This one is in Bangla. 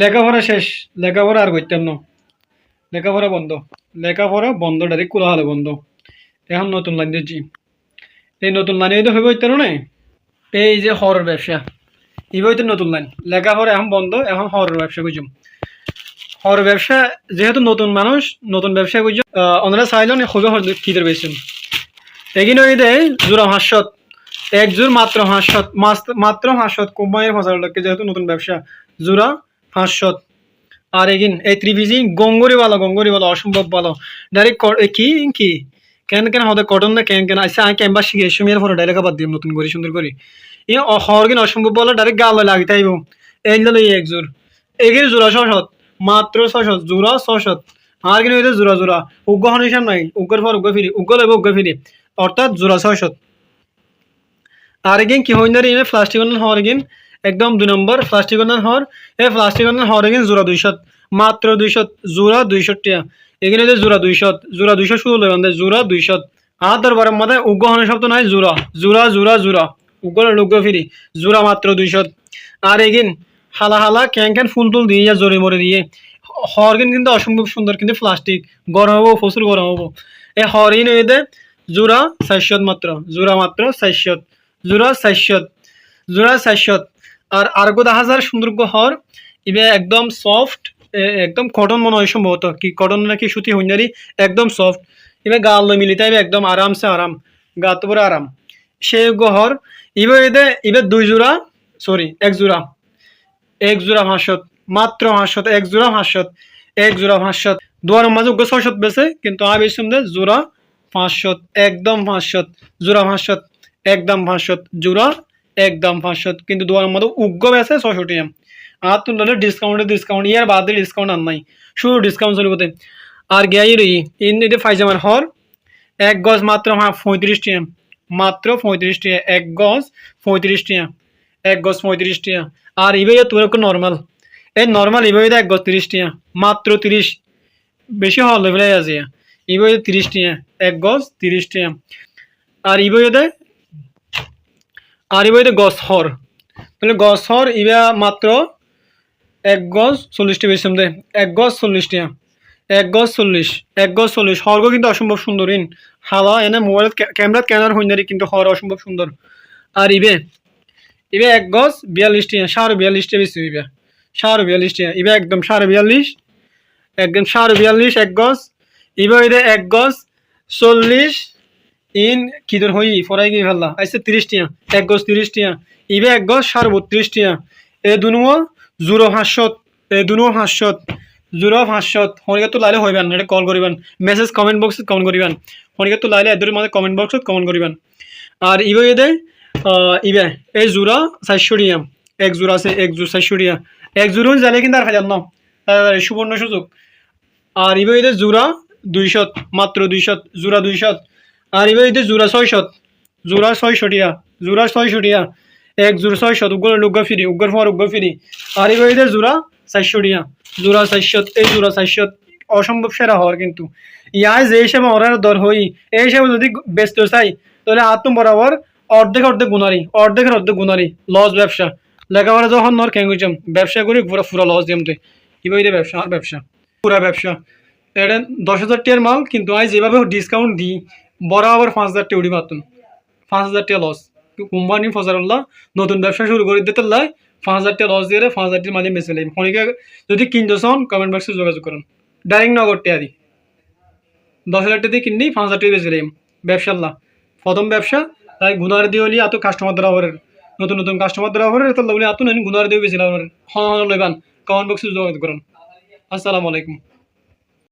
লেখাপড়া শেষ, লেখাপড়া আর করতাম না। লেখাপড়া বন্ধ। লেখাপড়া বন্ধ ডাইরেক্ট খোলা হলে বন্ধ। এখন নতুন লাইন দিচ্ছি। এই নতুন লাইনে তো হইব ইত্যার না এই যে হরের ব্যবসা। এবার নতুন লাইন লেখাপড়া এখন বন্ধ, এখন হরের ব্যবসা করছুম হর ব্যবসা, যেহেতু নতুন মানুষ, নতুন ব্যবসা করছ ওনারা চাইলেন খুবই হর খিদের পেয়েছেন। এগিয়ে দেয় জোড়া হাঁসত এক জোর মাত্র হাঁসত মাত্র হাঁসত কোম্পানির ফসল যেহেতু নতুন ব্যবসা। জোড়া হাঁসত আর এগিন, এই ত্রিভিজি গঙ্গরি ভালো গঙ্গরি ভালো, অসম্ভব ভালো। ডাইরেক্ট কি কি কেন কেন হতে কটন না, কেন কেন? আচ্ছা আমি ক্যাম্পাস শিখে সুমিয়ার ফটো ডাইরেক্ট বাদ দিম নতুন করে, সুন্দর করে। ই হরগিন অসম্ভব বলে ডাইরেক্ট গাল লাগি তাইব এই দিল এই এক জোর এগির জোড়া ছশত, মাত্র ছশত, জোড়া ছশত। আর কিন্তু এটা জোড়া জোড়া। উগ্র হনিসান নাই উগ্র পর উগ্র ফিরি, উগ্র লইব, উগ্র ফিরি। অর্থাৎ জোড়া ছয়শত আর এগিন কি হইন ইনে প্লাস্টিক হর এগিন একদম দুই নম্বর প্লাস্টিক হর। এই প্লাস্টিক হর এগিন জোড়া দুইশত, মাত্র দুইশত, জোড়া দুইশত টিয়া। এখানে যে জোড়া দুইশত, জোড়া দুইশো শুরু লইবান জোড়া দুইশত। আর দরবারের মধ্যে উগ্র হনের শব্দ নাই, জোড়া জোড়া জোড়া জোড়া। উগ্র লুগ্র ফিরি, জোড়া মাত্র দুইশত। আর এগিন হালা হালা, ক্যান ক্যান, ফুল টুল দিয়ে যা জোরে মরে দিয়ে। হরগিন কিন্তু অসম্ভব সুন্দর কিন্তু প্লাস্টিক গরম হব, প্রচুর গরম হব। এই হরিন এদে জোড়া চারশত মাত্র, জোড়া মাত্র চারশত জোড়া চারশত জোড়া চারশত আর আরগো দেখা হাজার সুন্দর হর, ইবে একদম সফট একদম কটন মনে হয় সম্ভবত, কি কটন নাকি সুতি হইনারি একদম সফট ইবে গা আল্লো মিলি তাই একদম আরামসে আরাম, গা তো পুরো আরাম। সে গহর ইবে এদে, ইবে দুই জোড়া সরি এক জোড়া। এক জোড়া ভাষত মাত্র ভাষত এক জোড়া ভাষত এক জোড়া ভাষত দুয়ার মাঝে উগ্র ছয়শত বেছে, কিন্তু আমি বেশি জোড়া পাঁচশত, একদম পাঁচশত, জোড়া ভাষত একদম ভাষত জোড়া একদম পাঁচশত কিন্তু দুয়ার মধ্যে উগ্র বেছে ছয়শটি আর তুললে ডিসকাউন্টে ডিসকাউন্ট ইয়ার বাদে ডিসকাউন্ট আর নাই। শুধু ডিসকাউন্ট চলবে আর গিয়াই রই ইন এটি ফাইজামার হর, এক গজ মাত্র হ্যাঁ পঁয়ত্রিশ টিয়া মাত্র পঁয়ত্রিশ টিয়া এক গজ পঁয়ত্রিশ টিয়া এক গজ পঁয়ত্রিশ টিয়া আর ইবে তোর নর্মাল এই নর্মাল ইবে এক গজ তিরিশ টিয়া মাত্র তিরিশ, বেশি হওয়ার লেভেলে আছে। ইবে তিরিশ এক গজ তিরিশ টিয়া আর ইবে আর ইবে গছ হর তাহলে গছ হর ইবা মাত্র এক গজ চল্লিশটি বেশি দে এক গজ চল্লিশ টিয়া। এক গজ চল্লিশ। এক গজ চল্লিশ। হরগো কিন্তু অসম্ভব সুন্দর, ইন। হালা এনে মোবাইল ক্যামেরাত ক্যামেরার হইনারি কিন্তু হর অসম্ভব সুন্দর। আর ইবে ইবে এক গজ বিয়াল্লিশ টিয়া। সাড়ে বিয়াল্লিশ টিয়া বেশি ইবে সাড়ে বিয়াল্লিশ টিয়া ইবে একদম সাড়ে বিয়াল্লিশ। একদম সাড়ে বিয়াল্লিশ, এক গজ। ইবে এক গজ চল্লিশ। ইন কিদর হই? ফরাই গিয়ে ফেললা। আইসে তিরিশ টিয়া। এক গজ তিরিশ টিয়া। ইবে এক গজ সাড়ে বত্রিশ টিয়া। এ দুনুয়া জুরো হাস্যত এ দুনো হাস্যত জুরো হাস্যত হরিকে তো লাইলে হইবেন এটা কল করিবেন। মেসেজ কমেন্ট বক্সত কমেন্ট করিবেন। হরিকে তো লাইলে এদের মধ্যে কমেন্ট বক্সত কমেন্ট করিবেন। আর ইবে এদে ইবে এই জোড়া চারশো টিয়া। এক জোড়া আছে, এক জোড় চারশো টিয়া। এক জোড়ো জালে কিন্তু আর হাজার ন। সুবর্ণ সুযোগ। আর ইবে এদে জোড়া দুইশত, মাত্র দুইশত জোড়া দুইশত। আর ইবে এদে জোড়া ছয়শত। জোড়া ছয়শো টিয়া জোড়া ছয়শো টিয়া এক জোড়া ছয়শত। উগ্র উগ্র ফিরি উগ্র ফর উগ্র ফিরি আর এই বইদের জোড়া চারশো জোড়া চারশত এই জোড়া চারশত অসম্ভব সেরা হওয়ার কিন্তু। ইয়া যে হিসাবে অর্ডার দর হই এই হিসাবে যদি ব্যস্ত চাই, তাহলে আত্ম বরাবর অর্ধেক অর্ধেক গুণারি অর্ধেকের অর্ধেক গুণারি লস ব্যবসা। লেখাপড়া যখন নর করছাম ব্যবসা করি পুরো পুরো লস দিমতে এবার ব্যবসা? আর ব্যবসা। পুরা ব্যবসা। এটা দশ হাজার টিয়ার মাল, কিন্তু আমি যেভাবে ডিসকাউন্ট দিই বরাবর পাঁচ হাজার টিয়া উড়ি মাতুন পাঁচ হাজার টিয়া লস কোম্পানি ফজরুল্লাহ নতুন ব্যবসা শুরু করে দিতে লাই, পাঁচ হাজার টাকা লস দিয়ে পাঁচ হাজার টাকার মাঝে বেঁচে লাগবে ফোনিকে যদি কিনতে চান কমেন্ট বক্সে যোগাযোগ করুন। ডাইরেক্ট নগদ টিয়া দশ হাজার টাকা দিয়ে কিনলেই পাঁচ হাজার টাকা বেঁচে লাগবে ব্যবসাল্লাহ প্রথম ব্যবসা, তাই গুনার দিয়ে হলি এত কাস্টমার ধরা হবে নতুন নতুন কাস্টমার ধরা হবে তো লাগলে এত নেন গুনার দিয়ে বেশি লাগবে হ্যাঁ হ্যাঁ লইবান কমেন্ট বক্সে যোগাযোগ করুন। আসসালামু আলাইকুম।